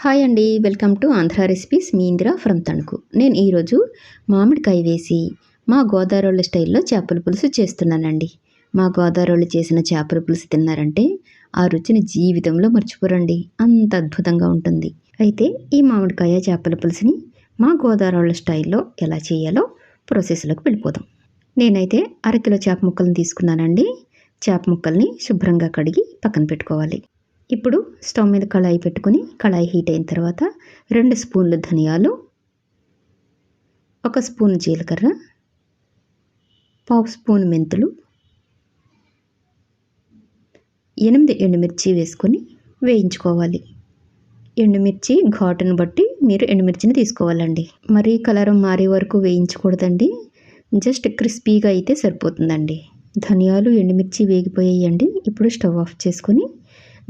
Hi అండి welcome to Andhra recipes. మీ Indira from Tanuku. నేను ఈరోజు మామిడికాయ వేసి మా గోదావరి స్టైల్లో చేపల పులుసు చేస్తున్నానండి. మా గోదావరి చేసిన చేపల పులుసు తిన్నారంటే ఆ రుచిని జీవితంలో మర్చిపోరండి. అంత అద్భుతంగా ఉంటుంది. అయితే ఈ మామిడికాయ చేపల పులుసుని మా గోదావరి స్టైల్లో ఎలా చేయాలో ప్రాసెస్లోకి వెళ్ళిపోదాం. నేనైతే అరకిలో చేప ముక్కలను తీసుకున్నానండి. చేప ముక్కల్ని శుభ్రంగా కడిగి పక్కన పెట్టుకోవాలి. ఇప్పుడు స్టవ్ మీద కళాయి పెట్టుకొని కళాయి హీట్ అయిన తర్వాత రెండు స్పూన్లు ధనియాలు ఒక స్పూన్ జీలకర్ర పావు స్పూన్ మెంతులు ఎనిమిది ఎండుమిర్చి వేసుకొని వేయించుకోవాలి. ఎండుమిర్చి ఘాటును బట్టి మీరు ఎండుమిర్చిని తీసుకోవాలండి. మరీ కలర్ మారే వరకు వేయించకూడదండి. జస్ట్ క్రిస్పీగా అయితే సరిపోతుందండి. ధనియాలు ఎండుమిర్చి వేగిపోయాయండి. ఇప్పుడు స్టవ్ ఆఫ్ చేసుకొని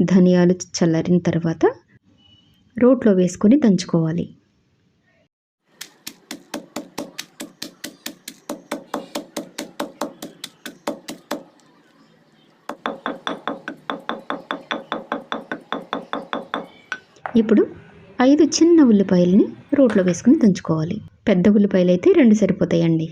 ధనియాలు చల్లారిన తర్వాత రోట్లో వేసుకొని దంచుకోవాలి. ఇప్పుడు ఐదు చిన్న ఉల్లిపాయలని రోట్లో వేసుకుని దంచుకోవాలి. పెద్ద ఉల్లిపాయలు అయితే రెండు సరిపోతాయండి.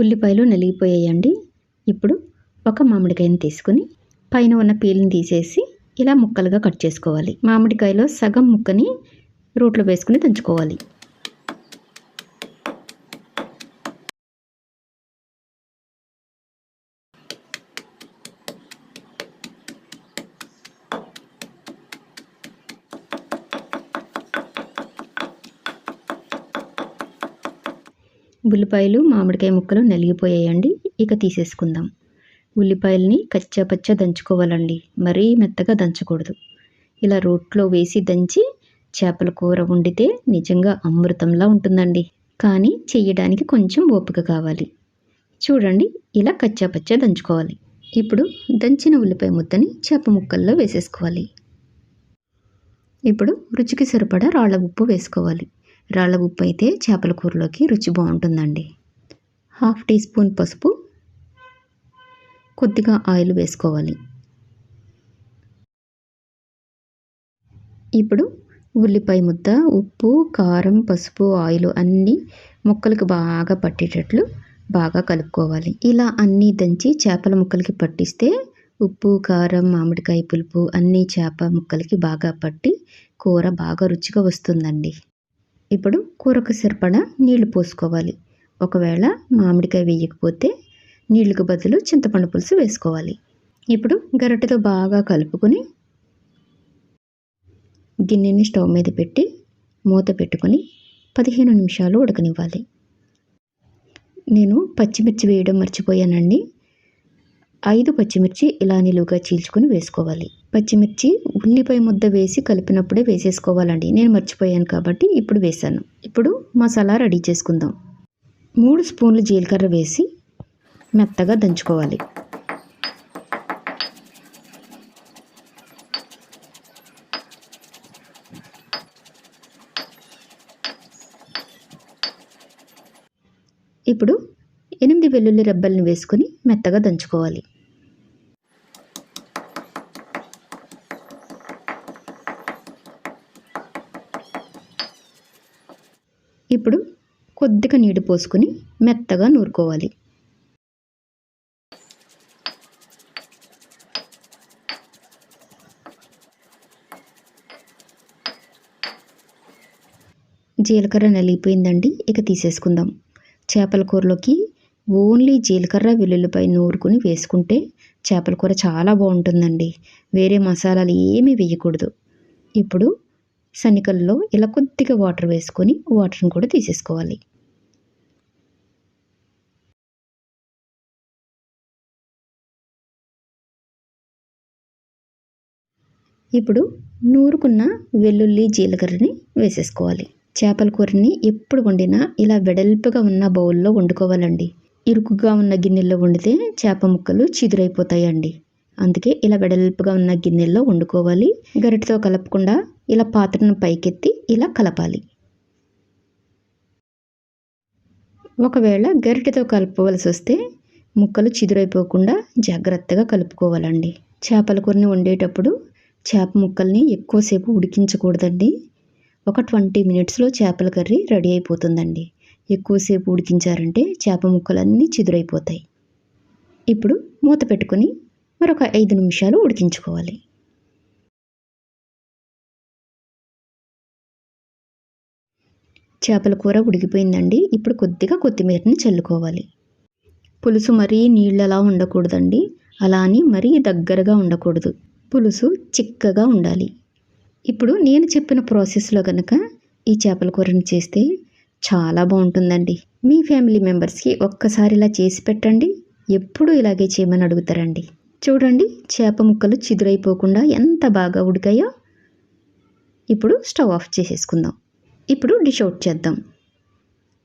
ఉల్లిపాయలు నలిగిపోయాయండి. ఇప్పుడు ఒక మామిడికాయని తీసుకుని పైన ఉన్న పీల్ని తీసేసి ఇలా ముక్కలుగా కట్ చేసుకోవాలి. మామిడికాయలో సగం ముక్కని రోట్లో వేసుకుని దంచుకోవాలి. ఉల్లిపాయలు మామిడికాయ ముక్కలు నలిగిపోయాయండి. ఇక తీసేసుకుందాం. ఉల్లిపాయల్ని కచ్చాపచ్చ దంచుకోవాలండి. మరీ మెత్తగా దంచకూడదు. ఇలా రోట్లో వేసి దంచి చేపల కూర వండితే నిజంగా అమృతంలా ఉంటుందండి. కానీ చేయడానికి కొంచెం ఓపిక కావాలి. చూడండి ఇలా కచ్చాపచ్చ దంచుకోవాలి. ఇప్పుడు దంచిన ఉల్లిపాయ ముద్దని చేప ముక్కల్లో వేసేసుకోవాలి. ఇప్పుడు రుచికి సరిపడా రాళ్ళ ఉప్పు వేసుకోవాలి. రాళ్ళ ఉప్పు అయితే చేపల కూరలోకి రుచి బాగుంటుందండి. హాఫ్ టీ స్పూన్ పసుపు. కొద్దిగా ఆయిల్ వేసుకోవాలి. ఇప్పుడు ఉల్లిపాయ ముద్ద ఉప్పు కారం పసుపు ఆయిల్ అన్నీ ముక్కలకు బాగా పట్టేటట్లు బాగా కలుపుకోవాలి. ఇలా అన్నీ దంచి చేపల ముక్కలకి పట్టిస్తే ఉప్పు కారం మామిడికాయ పులుపు అన్నీ చేప ముక్కలకి బాగా పట్టి కూర బాగా రుచిగా వస్తుందండి. ఇప్పుడు కూరకు సరిపడా నీళ్ళు పోసుకోవాలి. ఒకవేళ మామిడికాయ వేయకపోతే నీళ్ళకు బదులు చింతపండు పులుసు వేసుకోవాలి. ఇప్పుడు గరిటెతో బాగా కలుపుకొని గిన్నెని స్టవ్ మీద పెట్టి మూత పెట్టుకొని పదిహేను నిమిషాలు ఉడకనివ్వాలి. నేను పచ్చిమిర్చి వేయడం మర్చిపోయానండి. ఐదు పచ్చిమిర్చి ఇలా నిలువుగా చీల్చుకొని వేసుకోవాలి. పచ్చిమిర్చి ఉల్లిపాయ ముద్ద వేసి కలిపినప్పుడే వేసేసుకోవాలండి. నేను మర్చిపోయాను కాబట్టి ఇప్పుడు వేసాను ఇప్పుడు మసాలా రెడీ చేసుకుందాం. మూడు స్పూన్లు జీలకర్ర వేసి మెత్తగా దంచుకోవాలి. ఇప్పుడు ఎనిమిది వెల్లుల్లి రెబ్బల్ని వేసుకొని మెత్తగా దంచుకోవాలి. ఇప్పుడు కొద్దిగా నీళ్ళు పోసుకొని మెత్తగా నూరుకోవాలి. జీలకర్ర నలిగిపోయిందండి ఇక తీసేసుకుందాం. చేపల కూరలోకి ఓన్లీ జీలకర్ర వెల్లుల్లిపై నూరుకుని వేసుకుంటే చేపల కూర చాలా బాగుంటుందండి. వేరే మసాలాలు ఏమీ వేయకూడదు. ఇప్పుడు శనికల్లో ఇలా కొద్దిగా వాటర్ వేసుకొని వాటర్ని కూడా తీసేసుకోవాలి. ఇప్పుడు నూరుకున్న వెల్లుల్లి జీలకర్రని వేసేసుకోవాలి. చేపల కూరని ఎప్పుడు వండినా ఇలా వెడల్పుగా ఉన్న బౌల్లో వండుకోవాలండి. ఇరుకుగా ఉన్న గిన్నెల్లో వండితే చేప ముక్కలు చిదురైపోతాయండి. అందుకే ఇలా వెడల్పుగా ఉన్న గిన్నెల్లో వండుకోవాలి. గరిటతో కలపకుండా ఇలా పాత్రను పైకెత్తి ఇలా కలపాలి. ఒకవేళ గరిటెతో కలపవలసి వస్తే ముక్కలు చిదురైపోకుండా జాగ్రత్తగా కలుపుకోవాలండి. చేపల కూరని వండేటప్పుడు చేప ముక్కల్ని ఎక్కువసేపు ఉడికించకూడదండి. ఒక ట్వంటీ మినిట్స్లో చేపల కర్రీ రెడీ అయిపోతుందండి. ఎక్కువసేపు ఉడికించారంటే చేప ముక్కలన్నీ చిదురైపోతాయి. ఇప్పుడు మూత పెట్టుకొని మరొక ఐదు నిమిషాలు ఉడికించుకోవాలి. చేపల కూర ఉడికిపోయిందండి. ఇప్పుడు కొద్దిగా కొత్తిమీరని చల్లుకోవాలి. పులుసు మరీ నీళ్ళలా ఉండకూడదండి. అలా అని మరీ దగ్గరగా ఉండకూడదు. పులుసు చిక్కగా ఉండాలి. ఇప్పుడు నేను చెప్పిన ప్రాసెస్లో కనుక ఈ చేపల కూరని చేస్తే చాలా బాగుంటుందండి. మీ ఫ్యామిలీ మెంబర్స్కి ఒక్కసారి ఇలా చేసి పెట్టండి. ఎప్పుడు ఇలాగే చేయమని అడుగుతారండి. చూడండి చేప ముక్కలు చిదురైపోకుండా ఎంత బాగా ఉడికాయో. ఇప్పుడు స్టవ్ ఆఫ్ చేసేసుకుందాం. ఇప్పుడు డిష్ అవుట్ చేద్దాం.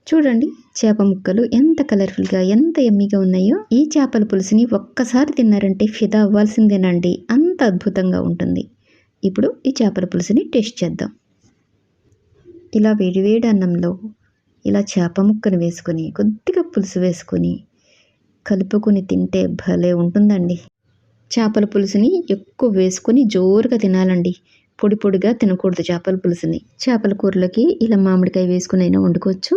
చూడండి చేప ముక్కలు ఎంత కలర్ఫుల్గా ఎంత ఎమ్మిగా ఉన్నాయో. ఈ చేపల పులుసుని ఒక్కసారి తిన్నారంటే ఫిదా అవ్వాల్సిందేనండి. అంత అద్భుతంగా ఉంటుంది. ఇప్పుడు ఈ చేపల పులుసుని టేస్ట్ చేద్దాం. ఇలా వేడివేడి అన్నంలో ఇలా చేప ముక్కను వేసుకొని కొద్దిగా పులుసు వేసుకొని కలుపుకొని తింటే భలే ఉంటుందండి. చేపల పులుసుని ఎక్కువ వేసుకొని జోరుగా తినాలండి. పొడి పొడిగా తినకూడదు చేపల పులుసుని. చేపల కూరలోకి ఇలా మామిడికాయ వేసుకుని అయినా వండుకోవచ్చు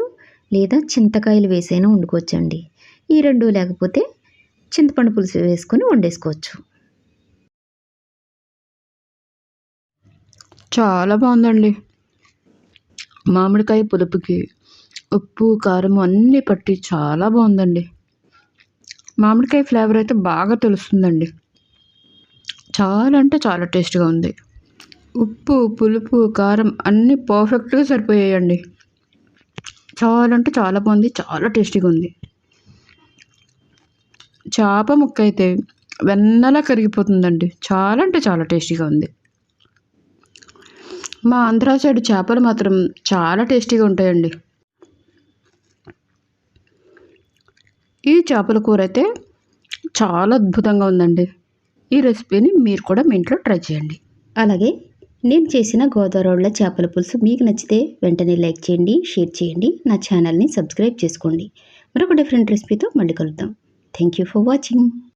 లేదా చింతకాయలు వేసైనా వండుకోవచ్చండి. ఈ రెండు లేకపోతే చింతపండు పులుసు వేసుకొని వండేసుకోవచ్చు. చాలా బాగుందండి. మామిడికాయ పులుపుకి ఉప్పు కారం అన్నీ పట్టి చాలా బాగుందండి. మామిడికాయ ఫ్లేవర్ అయితే బాగా తెలుస్తుందండి. చాలా అంటే చాలా టేస్ట్గా ఉంది. ఉప్పు పులుపు కారం అన్నీ పర్ఫెక్ట్గా సరిపోయాయండి. చాలా అంటే చాలా బాగుంది చాలా టేస్టీగా ఉంది. చేప ముక్క అయితే వెన్నలా కరిగిపోతుందండి. చాలా అంటే చాలా టేస్టీగా ఉంది. మా ఆంధ్రా సైడ్ చేపలు మాత్రం చాలా టేస్టీగా ఉంటాయండి. ఈ చేపల కూర అయితే చాలా అద్భుతంగా ఉందండి. ఈ రెసిపీని మీరు కూడా మీ ఇంట్లో ట్రై చేయండి. అలాగే నేను చేసిన గోదావరిలో చేపల పులుసు మీకు నచ్చితే వెంటనే లైక్ చేయండి షేర్ చేయండి నా ఛానల్ని సబ్స్క్రైబ్ చేసుకోండి. మరొక డిఫరెంట్ రెసిపీతో మళ్ళీ కలుద్దాం. Thank you for watching